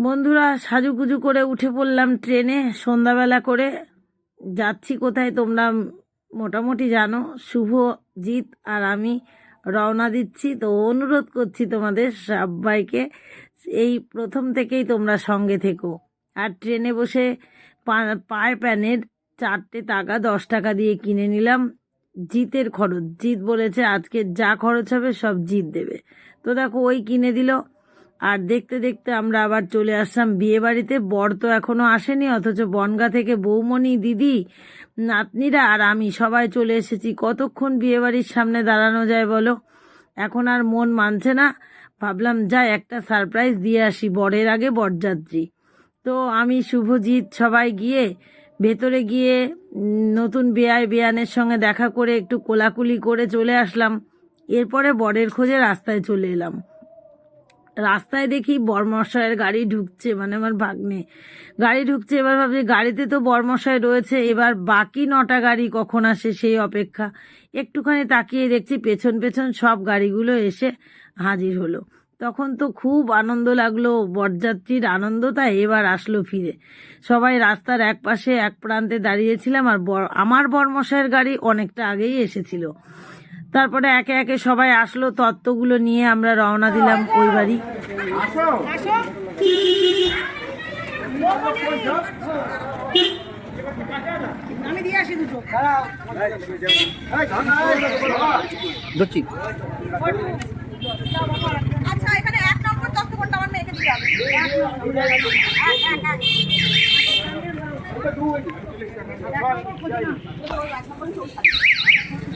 বন্ধুরা, সাজুগুজু করে উঠে পড়লাম ট্রেনে, সন্ধ্যাবেলা করে। যাচ্ছি কোথায় তোমরা মোটামুটি জানো, শুভজিৎ আর আমি রওনা দিচ্ছি। তো অনুরোধ করছি তোমাদের সবাইকে, এই প্রথম থেকেই তোমরা সঙ্গে থেকো। আর ট্রেনে বসে পা- পায়ের প্যানের চারটে টাকা, দশ টাকা দিয়ে কিনে নিলাম। জিতের খরচ জিত বলেছে, আজকে যা খরচ হবে সব জিত দেবে। তো দেখো, ওই কিনে দিল। আর দেখতে দেখতে আমরা আবার চলে আসলাম। বিয়ে বাড়িতে বর তো এখনও আসেনি, অথচ বনগা থেকে বৌমণি, দিদি, নাতনিরা আর আমি সবাই চলে এসেছি। কতক্ষণ বিয়ে বাড়ির সামনে দাঁড়ানো যায় বলো? এখন আর মন মানছে না। ভাবলাম যা একটা সারপ্রাইজ দিয়ে আসি, বরের আগে বরযাত্রী। তো আমি, শুভজিৎ, সবাই গিয়ে ভেতরে গিয়ে নতুন বেয়ায় বেয়ানের সঙ্গে দেখা করে একটু কোলাকুলি করে চলে আসলাম। এরপরে বরের খোঁজে রাস্তায় চলে এলাম। রাস্তায় দেখি বরমশাইয়ের গাড়ি ঢুকছে মানে আমার ভাগ্নে। গাড়ি ঢুকছে, এবার ভাবছি গাড়িতে তো বরমশাই রয়েছে, এবার বাকি নটা গাড়ি কখন আসে সেই অপেক্ষা। একটুখানি তাকিয়ে দেখছি পেছন পেছন সব গাড়িগুলো এসে হাজির হলো। তখন তো খুব আনন্দ লাগল, বরযাত্রীর আনন্দ তাই এবার আসলো ফিরে। সবাই রাস্তার এক পাশে এক প্রান্তে দাঁড়িয়েছিলাম আর আমার বরমশাইয়ের গাড়ি অনেকটা আগেই এসেছিল। তারপরে একে একে সবাই আসলো তত্ত্বগুলো নিয়ে আমরা রওনা দিলাম ওই বাড়ি। আচ্ছা এখানে এক নম্বর তত্ত্ব কোনটা আমার মেয়েকে দিতে হবে। এক নম্বর। এক,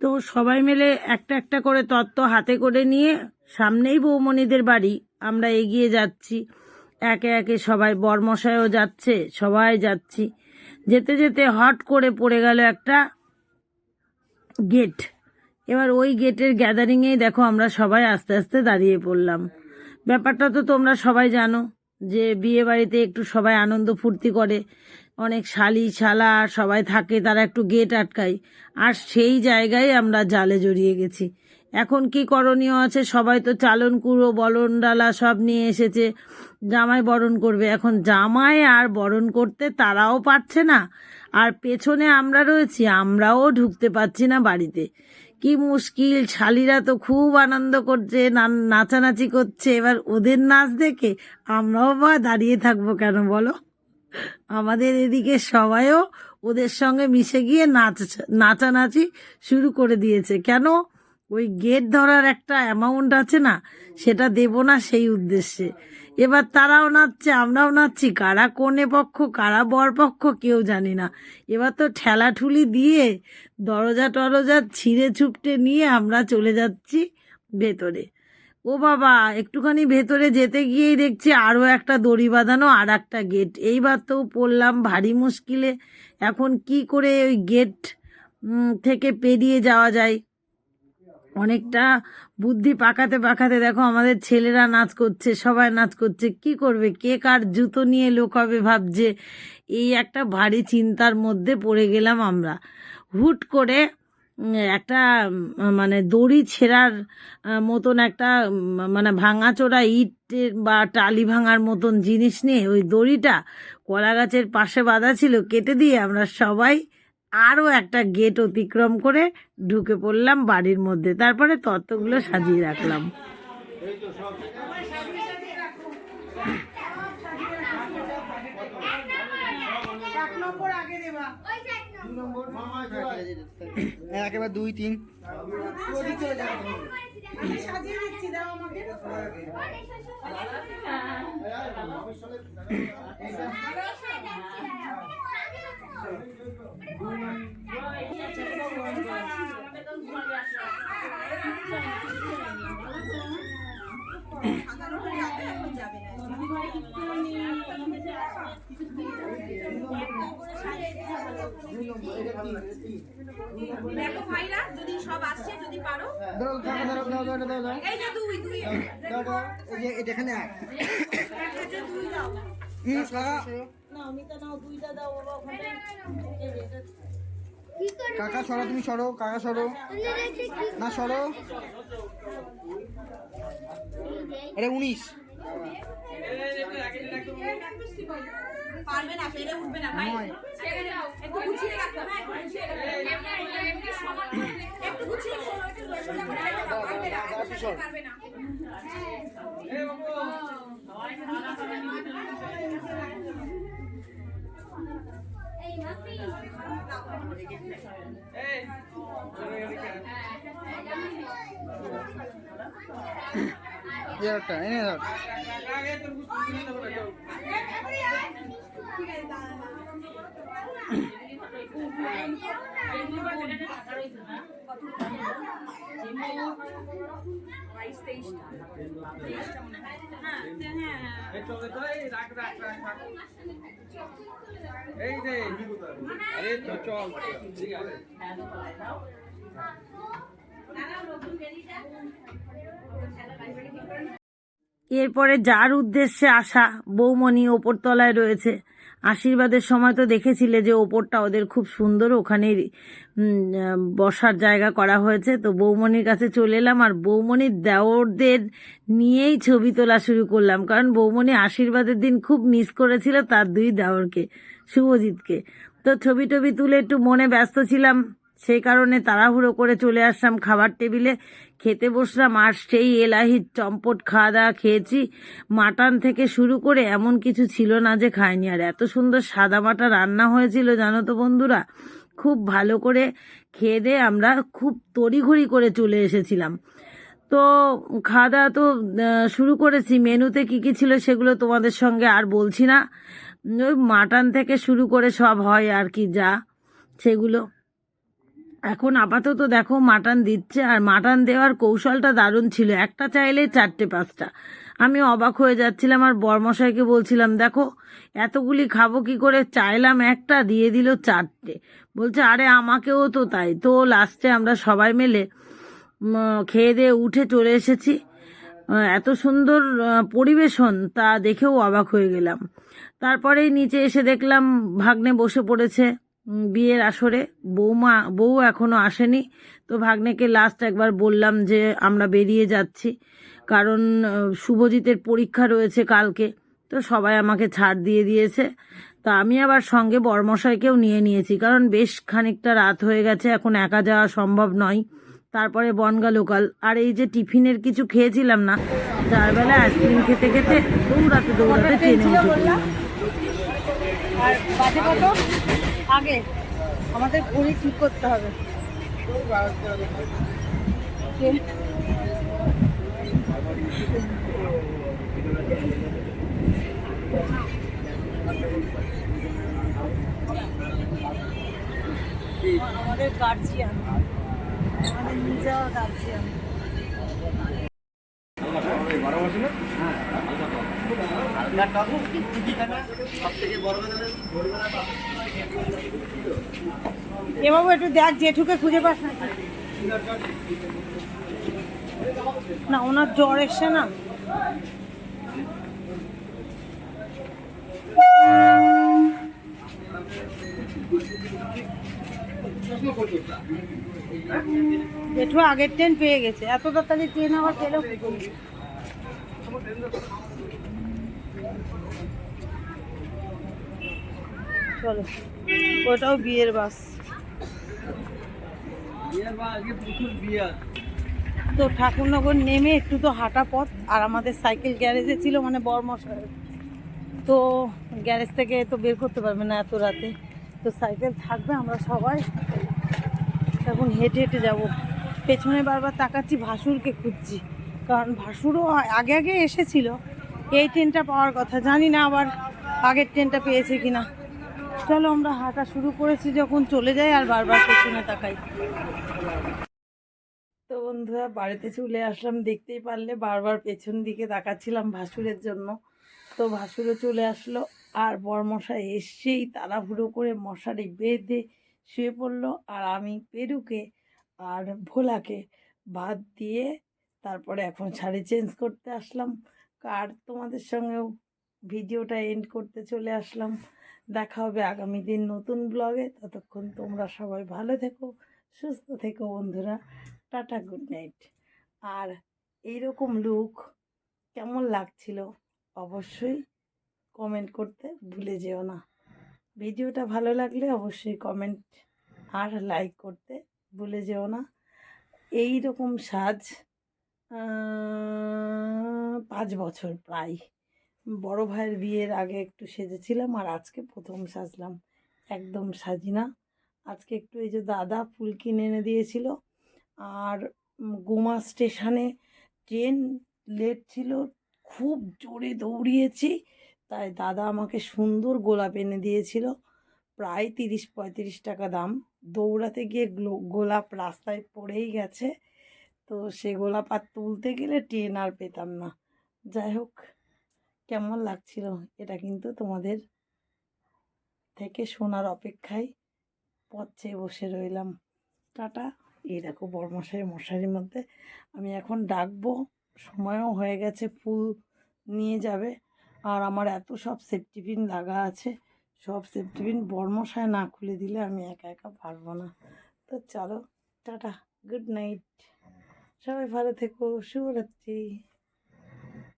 তো সবাই মিলে একটা একটা করে তত্ত্ব হাতে করে নিয়ে সামনেই বৌমণিদের বাড়ি আমরা এগিয়ে যাচ্ছি। একে একে সবাই বরমশাইও যাচ্ছে, সবাই যাচ্ছি। যেতে যেতে হট করে পড়ে গেল একটা গেট এবার ওই গেটের গ্যাদারিংয়েই দেখো আমরা সবাই আস্তে আস্তে দাঁড়িয়ে পড়লাম। ব্যাপারটা তো তোমরা সবাই জানো যে বিয়ে বাড়িতে একটু সবাই আনন্দ ফুর্তি করে। অনেক শালি শালা সবাই থাকে, তারা একটু গেট আটকায়। আর সেই জায়গায় আমরা জালে জড়িয়ে গেছি। এখন কি করণীয় আছে? সবাই তো চালন কুড়ো বলন, ডালা সব নিয়ে এসেছে। জামাই বরণ করবে। এখন জামাই আর বরণ করতে তারাও পারছে না। আর পেছনে আমরা রয়েছি, আমরাও ঢুকতে পারছি না বাড়িতে। কি মুশকিল, শালিরা তো খুব আনন্দ করছে নাচানাচি করছে। এবার ওদের নাচ দেখে আমরাও বা দাঁড়িয়ে থাকব কেন বলো? আমাদের এদিকে সবাইও ওদের সঙ্গে মিশে গিয়ে নাচ, নাচানাচি শুরু করে দিয়েছে। কেন? ওই গেট ধরার একটা অ্যামাউন্ট আছে না, সেটা দেব না সেই উদ্দেশ্যে। এবার তারাও নাচছে, আমরাও নাচছি, কারা কোনে পক্ষ, কারা বর পক্ষ, কেউ জানি না। এবার তো ঠেলাঠুলি দিয়ে দরজা টরজা ছিঁড়ে ছুপটে নিয়ে আমরা চলে যাচ্ছি ভেতরে। ও বাবা, একটুখানি ভেতরে যেতে গিয়েই দেখছি আরও একটা দড়ি বাঁধানো আর একটা গেট এইবার তো পড়লাম ভারী মুশকিলে। এখন কি করে ওই গেট থেকে পেরিয়ে যাওয়া যায়? অনেকটা বুদ্ধি পাকাতে পাকাতে দেখো আমাদের ছেলেরা নাচ করছে, সবাই নাচ করছে, কি করবে? কে কার জুতো নিয়ে লোক হবে ভাবছে। এই একটা ভারী চিন্তার মধ্যে পড়ে গেলাম আমরা। হুট করে একটা মানে দড়ি ছেঁড়ার মতন একটা মানে ভাঙাচোরা ইট বা টালি ভাঙার মতন জিনিস নিয়ে ওই দড়িটা কলা গাছের পাশে বাঁধা ছিল, কেটে দিয়ে আমরা সবাই আরও একটা গেট অতিক্রম করে ঢুকে পড়লাম বাড়ির মধ্যে। তারপরে তত্ত্বগুলো সাজিয়ে রাখলাম। একেবারে দুই তিন। সাজিয়ে দিচ্ছি দাও আমাকে দেখো ভাইরা যদি সব আসছে যদি পারো দাও দাও দাও দাও দাও দাও দাও এই যে দুই দুই দাও দাও এই যে এটা এখানে আয় হুম কাকা না অমিতা নাও দুইটা দাও কাকা সরো তুমি সরো কাকা সরো না সরো এটা উনিশ পারবে না পেরে উঠবে না ভাই। একটু গুছিয়ে রাখতে হবে একটু গুছিয়ে রাখতে হবে। একটু গুছিয়ে শোনো, একটু সোজা করে রাখতে হবে, পারবে না, এত সাথে পারবে না। একটা এনে দাও এই যে আরে তো চল ঠিক আছে এরপরে যার উদ্দেশ্যে আসা বৌমণি ওপরতলায় রয়েছে। আশীর্বাদের সময় তো দেখেছিলে যে ওপরটা ওদের খুব সুন্দর ওখানে বসার জায়গা করা হয়েছে। তো বৌমণির কাছে চলে এলাম আর বৌমণির দেওরদের নিয়েই ছবি তোলা শুরু করলাম। কারণ বৌমণি আশীর্বাদের দিন খুব মিস করেছিল তার দুই দেওরকে, শুভজিৎকে। তো ছবি টবি তুলে একটু মনে ব্যস্ত ছিলাম। সেই কারণে তাড়াহুড়ো করে চলে আসলাম খাবার টেবিলে। খেতে বসলাম, আর সেই এলাহির চম্পট খাওয়া দাওয়া খেয়েছি। মাটন থেকে শুরু করে এমন কিছু ছিল না যে খাইনি। আর এত সুন্দর সাদা মাটা রান্না হয়েছিল, জানো তো বন্ধুরা। খুব ভালো করে খেয়ে দিয়ে আমরা খুব তড়িঘড়ি করে চলে এসেছিলাম। তো খাওয়া দাওয়া তো শুরু করেছি। মেনুতে কি কি ছিল সেগুলো তোমাদের সঙ্গে আর বলছি না। ওই মাটন থেকে শুরু করে সব হয় আর কি যা, সেগুলো। এখন আপাতত দেখো মাটন দিচ্ছে আর মাটন দেওয়ার কৌশলটা দারুণ ছিল। একটা চাইলে চারটে, পাঁচটা। আমি অবাক হয়ে যাচ্ছিলাম আর বর্মশাইকে বলছিলাম, দেখো, এতগুলি খাব কি করে? চাইলাম একটা, দিয়ে দিল চারটে। বলছে, আরে, আমাকেও তো তাই। তো লাস্টে আমরা সবাই মিলে খেয়ে দিয়ে উঠে চলে এসেছি। এত সুন্দর পরিবেশন তা দেখেও অবাক হয়ে গেলাম। তারপরেই নিচে এসে দেখলাম ভাগ্নে বসে পড়েছে। বিয়ের আসরে বৌমা বউ এখনও আসেনি। তো ভাগ্নেকে লাস্ট একবার বললাম যে আমরা বেরিয়ে যাচ্ছি। কারণ শুভজিতের পরীক্ষা রয়েছে কালকে। তো সবাই আমাকে ছাড় দিয়ে দিয়েছে। তা আমি আবার সঙ্গে বর্মশাইকেও নিয়ে নিয়েছি। কারণ বেশ খানিকটা রাত হয়ে গেছে এখন একা যাওয়া সম্ভব নয়। তারপরে বনগা লোকাল আর এই যে টিফিনের কিছু খেয়েছিলাম না যার বেলায় আইসক্রিম খেতে খেতে দৌড়াতে দৌড়াতে ট্রেনে উঠে আগে আমাদের ঘড়ি ঠিক করতে হবে। আমাদের গার্জিয়ান আমাদের নিজা গার্জিয়ান এ বাবু একটু দেখ জেঠুকে খুঁজে পাস না। না, ওনার জ্বর এসছে না। জেঠু আগের ট্রেন পেয়ে গেছে। এত তাড়াতাড়ি ট্রেন আবার পেলেও চলো ওটাও বিয়ের বাস। তো ঠাকুরনগর নেমে একটু তো হাঁটা পথ আর আমাদের সাইকেল গ্যারেজে ছিল মানে বর্মশায় তো গ্যারেজ থেকে তো বের করতে পারবে না এত রাতে। তো সাইকেল থাকবে আমরা সবাই। এখন হেঁটে হেঁটে যাব। পেছনে বারবার তাকাচ্ছি ভাসুরকে খুঁজছি। কারণ ভাসুরও আগে আগে এসেছিল। এই ট্রেনটা পাওয়ার কথা। জানি না আবার আগের ট্রেনটা পেয়েছে কিনা। চলো আমরা হাঁটা শুরু করেছি যখন চলে যাই আর বারবার পেছনে তাকাই। তো বন্ধুরা, বাড়িতে চলে আসলাম। দেখতেই পারলে বারবার পেছন দিকে তাকাচ্ছিলাম ভাসুরের জন্য। তো ভাসুরও চলে আসলো আর বরমশাই এসেই তাড়াহুড়ো করে মশারি বেঁধে শুয়ে পড়ল আর আমি পেরুকে আর ভোলাকে ভাত দিয়ে তারপরে এখন শাড়ি চেঞ্জ করতে আসলাম। আর তোমাদের সঙ্গেও ভিডিওটা এন্ড করতে চলে আসলাম। দেখা হবে আগামী দিন নতুন ব্লগে ততক্ষণ তোমরা সবাই ভালো থেকো, সুস্থ থেকো বন্ধুরা। টাটা গুড নাইট আর এইরকম লুক কেমন লাগছিল অবশ্যই কমেন্ট করতে ভুলে যেও না। ভিডিওটা ভালো লাগলে অবশ্যই কমেন্ট আর লাইক করতে ভুলে যেও না। এই রকম সাজ পাঁচ বছর প্রায়। বড় ভাইয়ের বিয়ের আগে একটু সেজেছিলাম আর আজকে প্রথম সাজলাম। একদম সাজি না আজকে একটু এই যে দাদা ফুল কিনে এনে দিয়েছিল আর গোমা স্টেশনে ট্রেন লেট ছিল, খুব জোরে দৌড়িয়েছি, তাই দাদা আমাকে সুন্দর গোলাপ এনে দিয়েছিল, প্রায় তিরিশ পঁয়ত্রিশ টাকা দাম। দৌড়াতে গিয়ে গোলাপ রাস্তায় পড়েই গেছে। তো সে গোলাপ আর তুলতে গেলে ট্রেন আর পেতাম না। যাই হোক, কেমন লাগছিল এটা কিন্তু তোমাদের থেকে শোনার অপেক্ষায় পথ বসে রইলাম। টাটা। এই দেখো মশারির মধ্যে আমি এখন ডাকবো। সময়ও হয়ে গেছে, ফুল নিয়ে যাবে। আর আমার এত সব সেফটি পিন লাগা আছে, সব সেফটি পিন না খুলে দিলে আমি একা একা পারব না। তো চলো, টাটা গুড নাইট সবাই ভালো থেকো শুভরাত্রি।